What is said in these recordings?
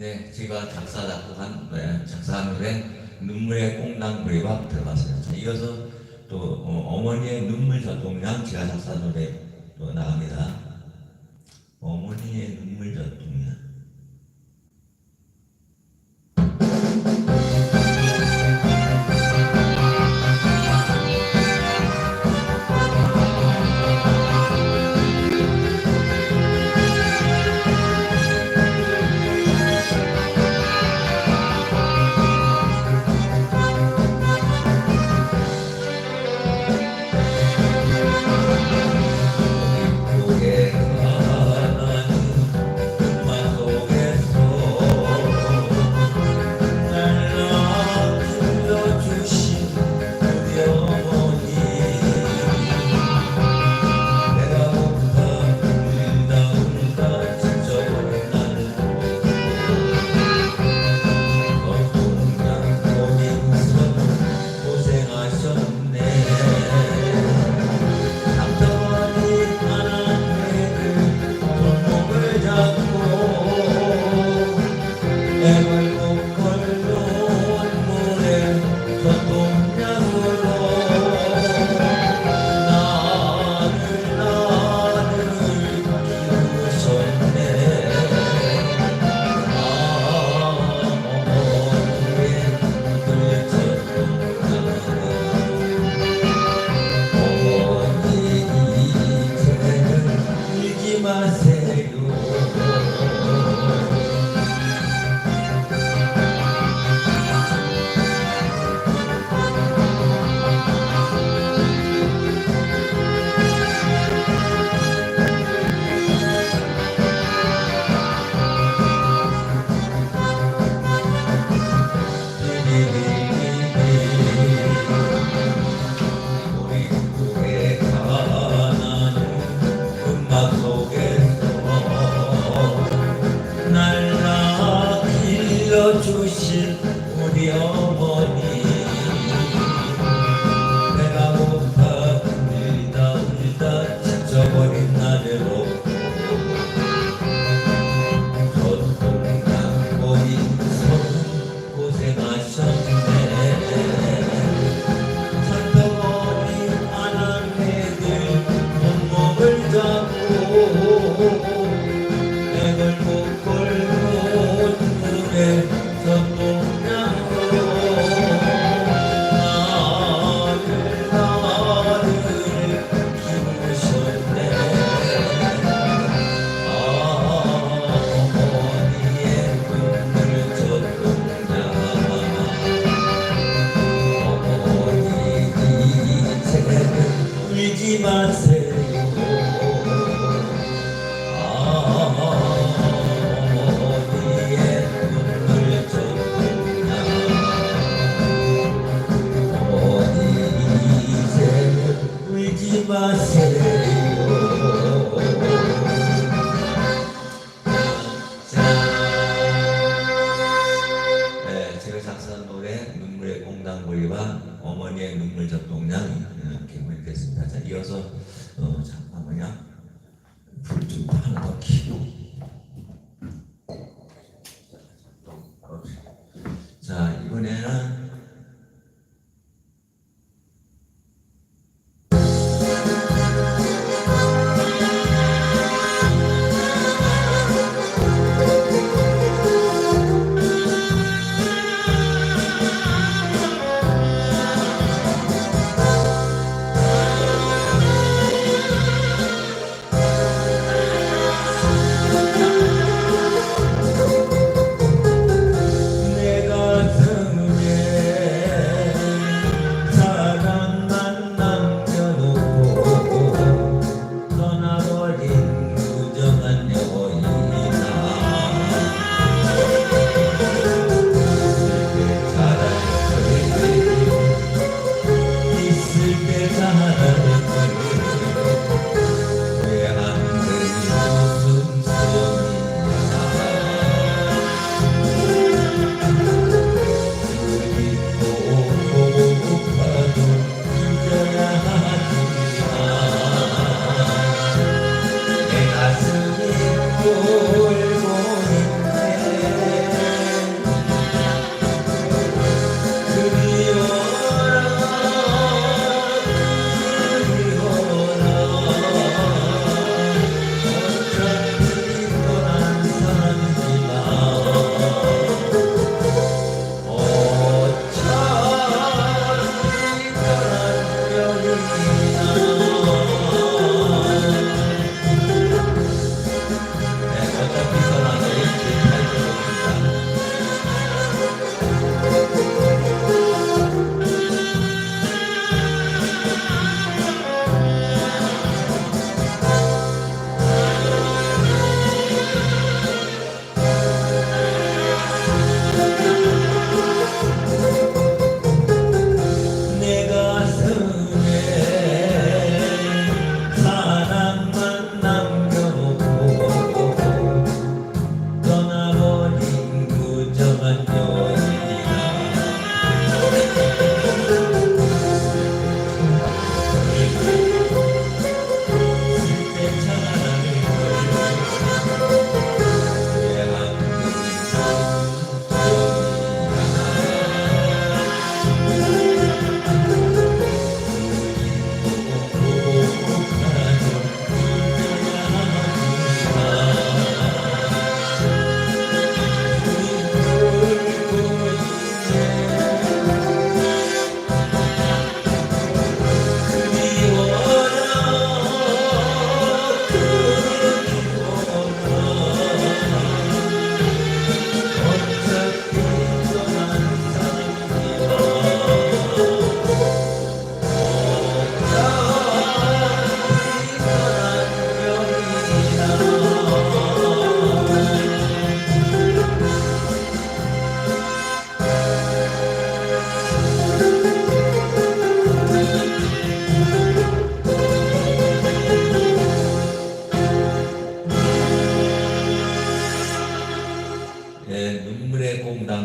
네, 제가 작사 작곡한 네, 작사 노래 눈물의 꽁랑부리밥 들어봤어요. 자, 이어서 또 어, 머니의 눈물 전통이랑 제가 작사 노래 또 나갑니다. 어머니의 눈물 전통이랑 어머니의 눈물 전동량이 예, 이렇게 뭐 읽겠습니다. 자, 이어서 어, 잠깐만요. 불좀 하나 더 키고.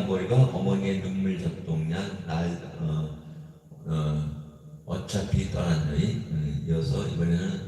머리가 어머니의 눈물 젖동량 날 어, 어, 어차피 떠났느니 음, 어, 이어서 이번에는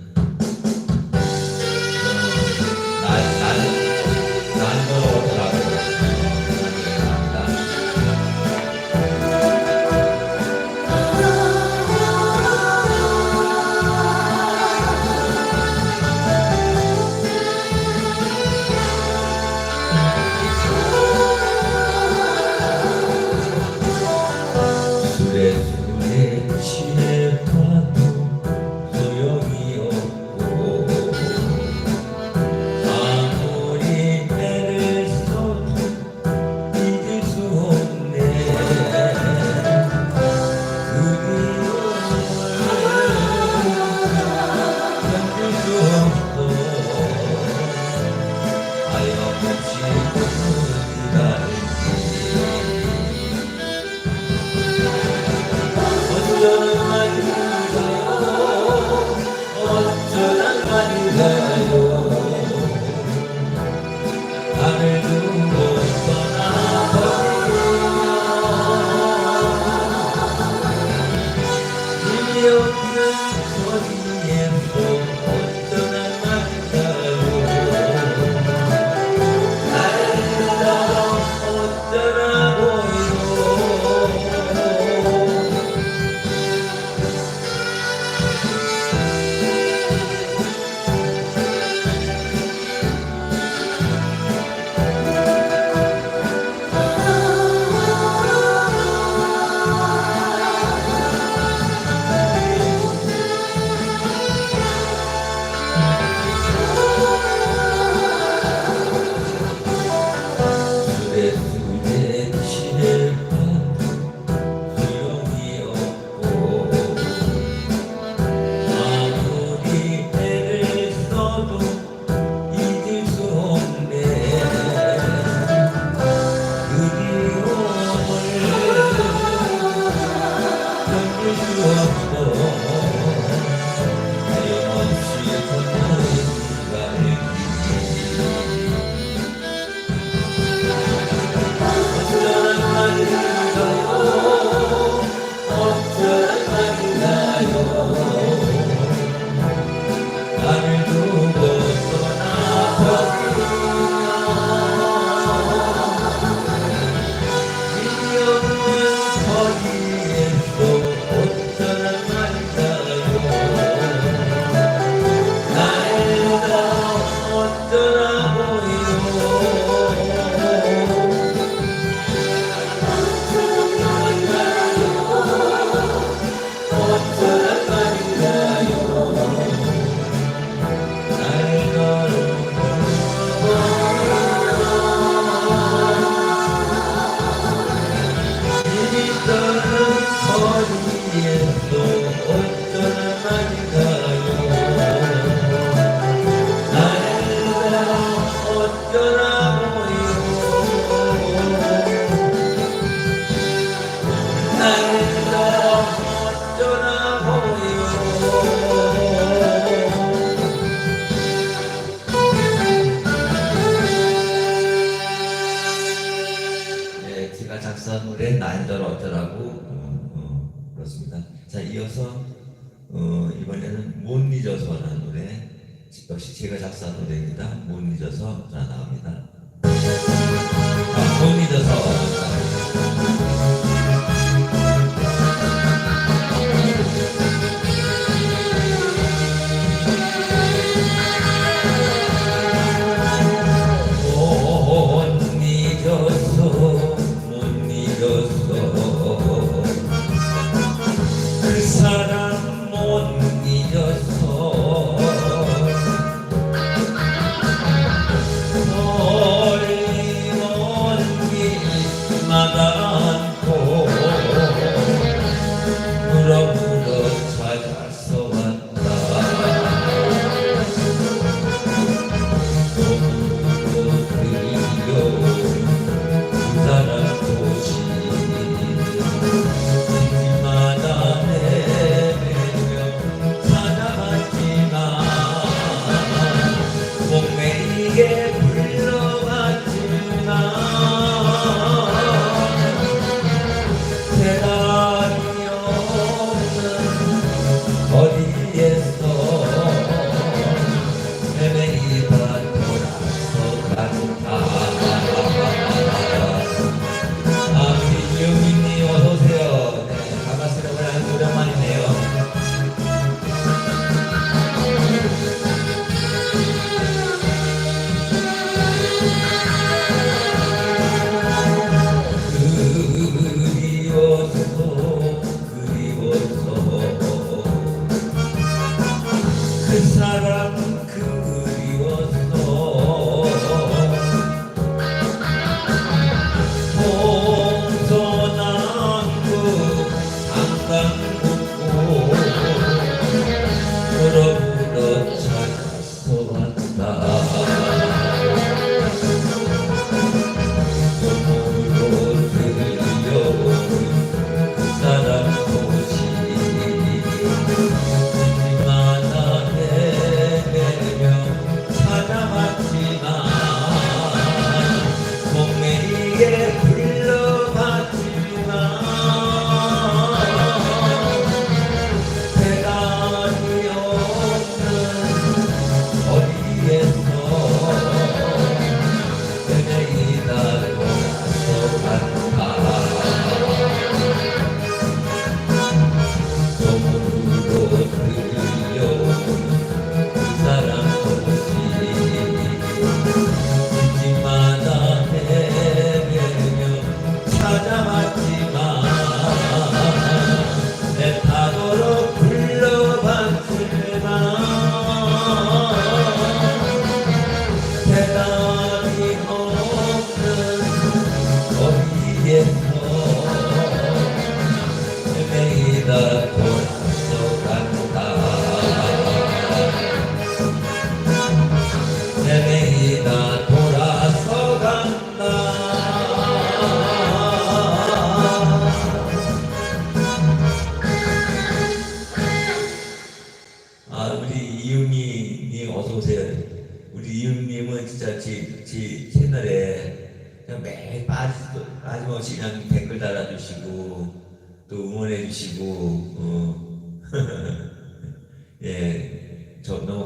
역시 제가 작사한 노래입니다. 못 잊어서 전화 나갑니다.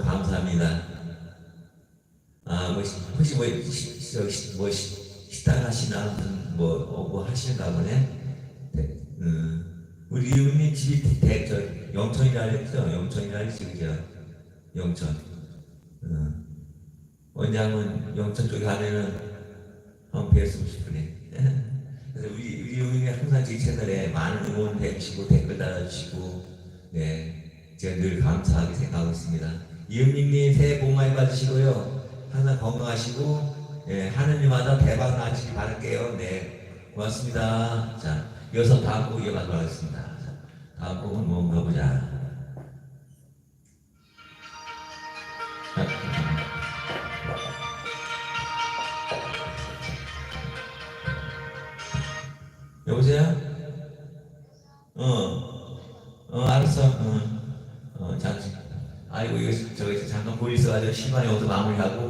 감사합니다. 아, 뭐, 혹시 뭐, 시, 저, 시, 뭐, 시, 식당 하시나, 뭐, 어, 뭐 하시는가 보네? 네, 음, 우리 이웃님 집이 대, 저, 영천이라 그랬죠? 영천이라 그랬지, 그죠? 영천. 음, 한번 영천 쪽에 가면은 한번 뵀으면 싶으네. 그래서 우리, 우리 이웃님이 항상 제 채널에 많은 응원 해주시고, 댓글 달아주시고, 네, 제가 늘 감사하게 생각하고 있습니다. 이웃님님 새해 복 많이 받으시고요. 항상 건강하시고, 예, 하느님마다 대박 나시기 바랄게요. 네, 고맙습니다. 자, 이어서 다음 곡 이어가도록 하겠습니다. 자, 다음 곡은 뭔가 보자. 자, 여보세요? 어, 어, 알았어. 어. 아이고, 이거 저기 잠깐 보일 있어가지고 시간이 오도 마무리하고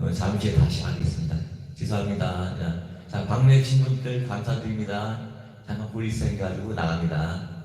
어, 잠시 후에 다시 하겠습니다. 죄송합니다. 자, 주신 분들 감사드립니다. 잠깐 보일 있어 가지고 나갑니다.